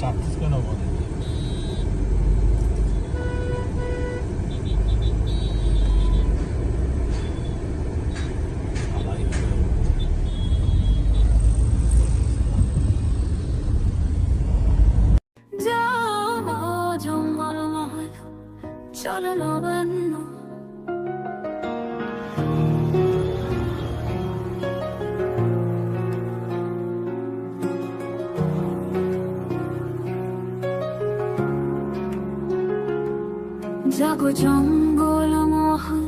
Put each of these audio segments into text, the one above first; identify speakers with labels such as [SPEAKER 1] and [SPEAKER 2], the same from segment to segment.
[SPEAKER 1] চাচ্ছিস কেন বল
[SPEAKER 2] চলো নবান্ন জাগো জঙ্গল মহল,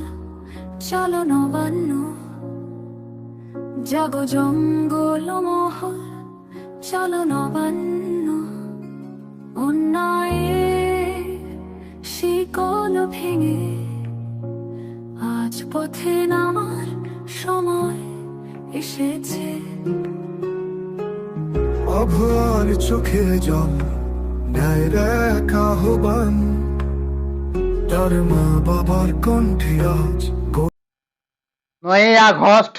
[SPEAKER 2] চলো নবান্ন। জাগো জঙ্গল মহল, চলো নবান্ন। অন্যায় শিকল ভেঙে, আজ পথে নামার সময় এসেছে।
[SPEAKER 3] অভয়ার চোখে জল ন্যায় এক আহ্বান তার মা বাবার কণ্ঠে আজ
[SPEAKER 4] নয় আগস্ট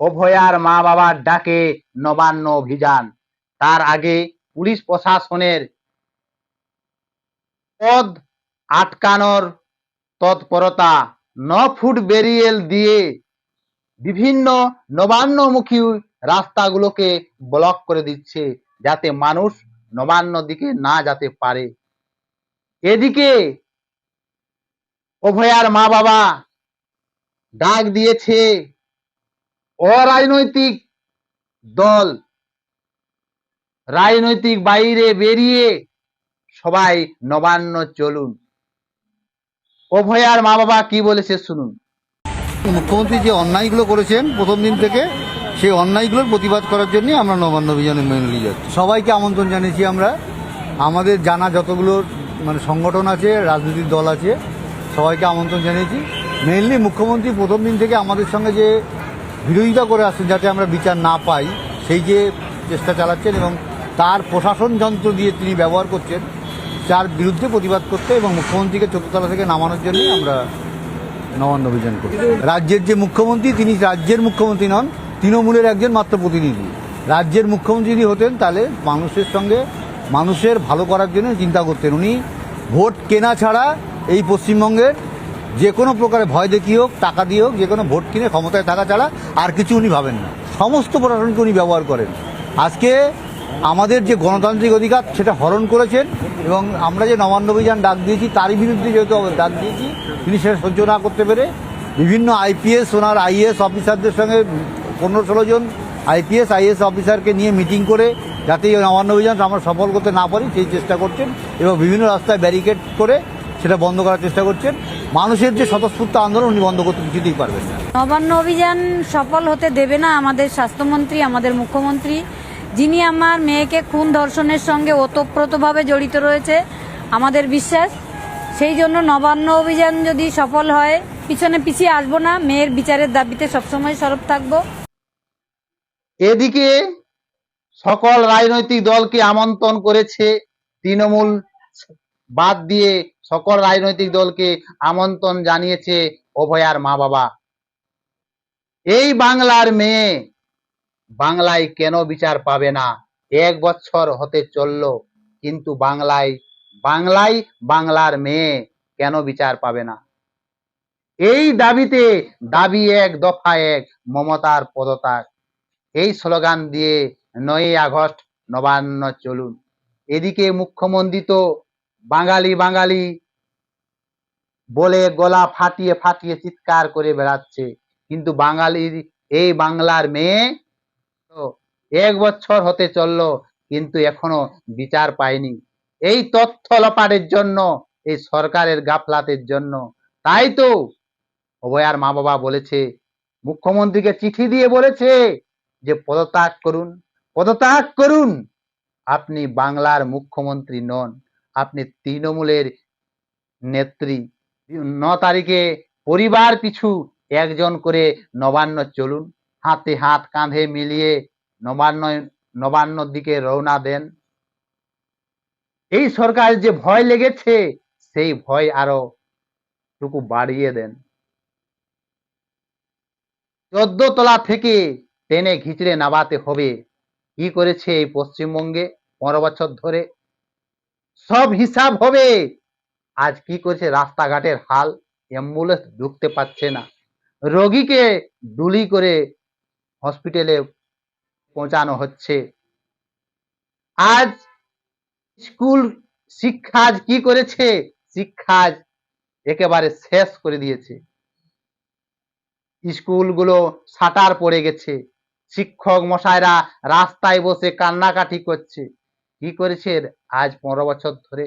[SPEAKER 4] অভয়ার মা বাবার ডাকে নবান্ন অভিযান। তার আগে পুলিশ প্রশাসনের পদ আটকানোর তৎপরতা, ন ফুট বেরিয়েল দিয়ে বিভিন্ন নবান্নমুখী রাস্তাগুলোকে ব্লক করে দিচ্ছে যাতে মানুষ নবান্ন দিকে না যেতে পারে। এদিকে অভয়ার মা বাবা ডাক দিয়েছে, অরাজনৈতিক দল, রাজনৈতিক বাইরে বেরিয়ে সবাই নবান্ন চলুন। অভয়ার মা বাবা কি বলেছে শুনুন।
[SPEAKER 5] মুখ্যমন্ত্রী যে অন্যায়গুলো করেছেন প্রথম দিন থেকে, সেই অন্যায়গুলোর প্রতিবাদ করার জন্যই আমরা নবান্ন অভিযানে মেনে নিয়ে যাচ্ছি। সবাইকে আমন্ত্রণ জানিয়েছি আমরা। আমাদের জানা যতগুলো মানে সংগঠন আছে, রাজনৈতিক দল আছে সবাইকে আমন্ত্রণ জানিয়েছি। মেনলি মুখ্যমন্ত্রী প্রথম দিন থেকে আমাদের সঙ্গে যে বিরোধিতা করে আসছেন যাতে আমরা বিচার না পাই, সেই যে চেষ্টা চালাচ্ছেন এবং তার প্রশাসন যন্ত্র দিয়ে তিনি ব্যবহার করছেন তার বিরুদ্ধে প্রতিবাদ করতে এবং মুখ্যমন্ত্রীকে চতুর্থতলা থেকে নামানোর জন্যই আমরা নবান্ন অভিযান করি রাজ্যের যে মুখ্যমন্ত্রী, তিনি রাজ্যের মুখ্যমন্ত্রী নন, তৃণমূলের একজন মাত্র প্রতিনিধি। রাজ্যের মুখ্যমন্ত্রী যদি হতেন, তাহলে মানুষের সঙ্গে মানুষের ভালো করার জন্য চিন্তা করতেন। উনি ভোট কেনা ছাড়া এই পশ্চিমবঙ্গের যে কোনো প্রকারে ভয় দেখিয়ে হোক, টাকা দিয়ে হোক, যে কোনো ভোট কিনে ক্ষমতায় থাকা ছাড়া আর কিছু উনি ভাবেন না। সমস্ত প্রশাসনকে উনি ব্যবহার করেন। আজকে আমাদের যে গণতান্ত্রিক অধিকার, সেটা হরণ করেছেন এবং আমরা যে নবান্ন অভিযান ডাক দিয়েছি, তারই বিরুদ্ধে যেহেতু ডাক দিয়েছি, তিনি সেটা সহ্য না করতে পেরে বিভিন্ন আইপিএস, ওনার আইএস অফিসারদের সঙ্গে পনেরো ষোলো জন আইপিএস আইএস অফিসারকে নিয়ে মিটিং করে যাতে এই নবান্ন অভিযান আমরা সফল করতে না পারি, সেই চেষ্টা করছেন এবং বিভিন্ন রাস্তায় ব্যারিকেড করে সেটা বন্ধ করার চেষ্টা করছেন। মানুষের যে স্বতঃস্ফূর্ত আন্দোলন উনি বন্ধ করতে কিছুতেই পারবেন না।
[SPEAKER 6] নবান্ন অভিযান সফল হতে দেবে না আমাদের স্বাস্থ্যমন্ত্রী আমাদের মুখ্যমন্ত্রী। যিনি আমার মেয়েকে খুন ধর্ষণের সঙ্গে ওতপ্রোতভাবে জড়িত রয়েছে আমাদের বিশ্বাস। সেই জন্য নবান্ন অভিযান যদি সফল হয় পিছনে পিছিয়ে আসব না। মেয়ের বিচারের দাবিতে সবসময় সরব থাকব।
[SPEAKER 4] এদিকে সকল রাজনৈতিক দলকে আমন্ত্রণ করেছে তৃণমূল বাদ দিয়ে সকল রাজনৈতিক দলকে আমন্ত্রণ জানিয়েছে অভয়ার মা বাবা এই বাংলার মেয়ে বাংলায় কেন বিচার পাবে না? এক বছর হতে চলল, কিন্তু বাংলায় বাংলায় বাংলার মেয়ে কেন বিচার পাবে না? এই দাবিতে দাবি এক, দফা এক, মমতার পদত্যাগ। এই স্লোগান দিয়ে নয় আগস্ট নবান্ন চলুন। এদিকে মুখ্যমন্ত্রী তো বাঙালি বাঙালি বলে গলা ফাটিয়ে ফাটিয়ে চিৎকার করে বেড়াচ্ছে। কিন্তু বাঙালির এই বাংলার মেয়ে তো এক বছর হতে চলল, কিন্তু এখনও বিচার পায়নি। এই তথ্য লোপাটের জন্য, এই সরকারের গাফলাতের জন্য। তাই তো অভয়ার মা বাবা বলেছে, মুখ্যমন্ত্রীকে চিঠি দিয়ে বলেছে যে পদত্যাগ করুন পদত্যাগ করুন। আপনি বাংলার মুখ্যমন্ত্রী নন। আপনি তৃণমূলের নেত্রী। ন তারিখে পরিবার পিছু একজন করে নবান্ন চলুন। হাতে হাত কাঁধে মিলিয়ে নবান্ন নবান্নর দিকে রওনা দেন। এই সরকার যে ভয় লেগেছে, সেই ভয় আরও টুকু বাড়িয়ে দেন। চোদ্দ তলা থেকে টেনে ঘিচড়ে নামাতে হবে। কি করেছে এই পশ্চিমবঙ্গে? পনেরো বছর ধরে সব হিসাব হবে। আজ কি করছে? রাস্তাঘাটের হাল অ্যাম্বুলেন্স ঢুকতে পারছে না। রোগীকে ডুলি করে হসপিটালে পৌঁছানো হচ্ছে। আজ স্কুল শিক্ষা আজ কি করেছে? শিক্ষা আজ একেবারে শেষ করে দিয়েছে। স্কুলগুলো সাটার পড়ে গেছে। শিক্ষক মশাইরা রাস্তায় বসে কান্নাকাটি করছে। কি করেছে? আজ পনেরো বছর ধরে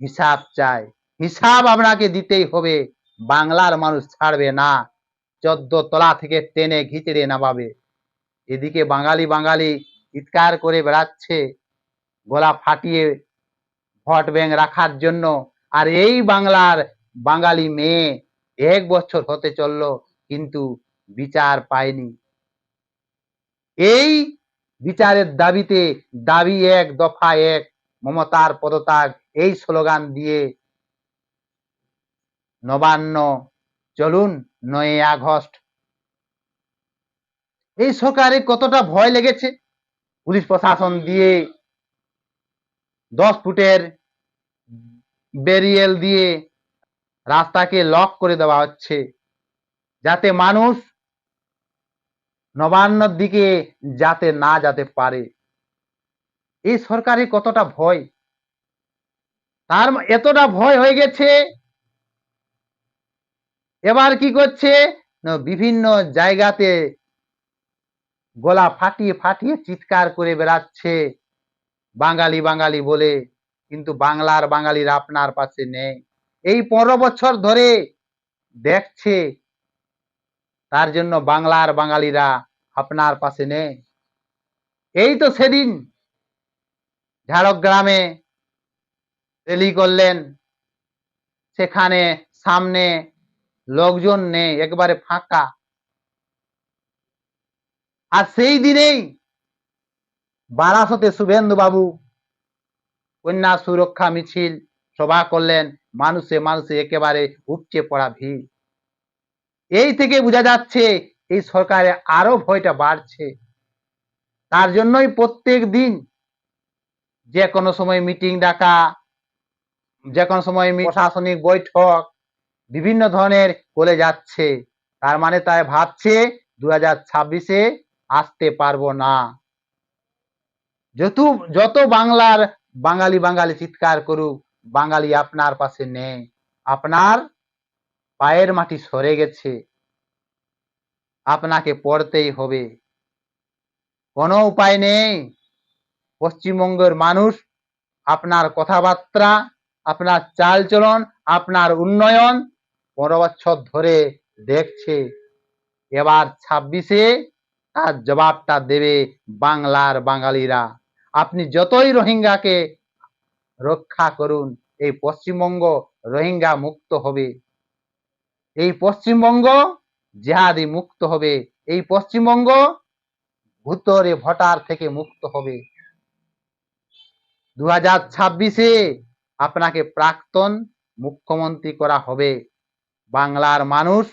[SPEAKER 4] হিসাব চাই হিসাব আপনাকে দিতেই হবে। বাংলার মানুষ ছাড়বে না। চোদ্দ তলা থেকে টেনে ঘিচড়ে নামাবে। এদিকে বাঙালি বাঙালি চিৎকার করে বেড়াচ্ছে। গলা ফাটিয়ে ভোট ব্যাং রাখার জন্য। আর এই বাংলার বাঙালি মেয়ে এক বছর হতে চলল, কিন্তু বিচার পায়নি। এই বিচারের দাবিতে দাবি এক, দফা এক, মমতার পদত্যাগ, এই স্লোগান দিয়ে নবান্ন চলুন নয় আগস্ট। এই সরকারে কতটা ভয় লেগেছে? পুলিশ প্রশাসন দিয়ে দশ ফুটের ব্যারিয়েল দিয়ে রাস্তাকে লক করে দেওয়া হচ্ছে, যাতে মানুষ নবান্নর দিকে যাতে না যাতে পারে। এই সরকারের কতটা ভয়? তার এতটা ভয় হয়ে গেছে। এবার কি করছে? বিভিন্ন জায়গাতে গলা ফাটিয়ে ফাটিয়ে চিৎকার করে বেড়াচ্ছে। বাঙালি বাঙালি বলে, কিন্তু বাংলার বাঙালির আপনার পাশে নেই। এই পনেরো বছর ধরে দেখছে তার জন্য বাংলার বাঙালিরা আপনার পাশে নেই। এই তো সেদিন ঝাড়গ্রামে রেলি করলেন। সেখানে সামনে লোকজন নেই, একবারে ফাঁকা। আর সেই দিনেই বারাসতে শুভেন্দু বাবু কন্যা সুরক্ষা মিছিল সভা করলেন। মানুষে মানুষে একেবারে উপচে পড়া ভিড়। এই থেকে বোঝা যাচ্ছে এই সরকারে আরও ভয়টা বাড়ছে। তার জন্যই প্রত্যেক দিন যে কোনো সময় মিটিং ডাকা, যে কোনো সময় প্রশাসনিক বৈঠক, বিভিন্ন ধরনের বলে যাচ্ছে। তার মানে তাই ভাবছে দু হাজার ছাব্বিশে আসতে পারব না। যত যত বাংলার বাঙালি বাঙালি চিৎকার করুক, বাঙালি আপনার পাশে নেই। আপনার পায়ের মাটি সরে গেছে। আপনাকে পড়তেই হবে। কোনো উপায় নেই। পশ্চিমবঙ্গের মানুষ, আপনার কথাবার্তা, আপনার চালচলন, আপনার উন্নয়ন পনেরো বছর ধরে দেখছে। এবার ছাব্বিশে তার জবাবটা দেবে বাংলার বাঙালিরা। আপনি যতই রোহিঙ্গাকে রক্ষা করুন, এই পশ্চিমবঙ্গ রোহিঙ্গা মুক্ত হবে। এই পশ্চিমবঙ্গ জেহাদি মুক্ত হবে। এই পশ্চিমবঙ্গ ভূতরে ভটার থেকে মুক্ত হবে। দু হাজার ছাব্বিশে আপনাকে প্রাক্তন মুখ্যমন্ত্রী করা হবে। বাংলার মানুষ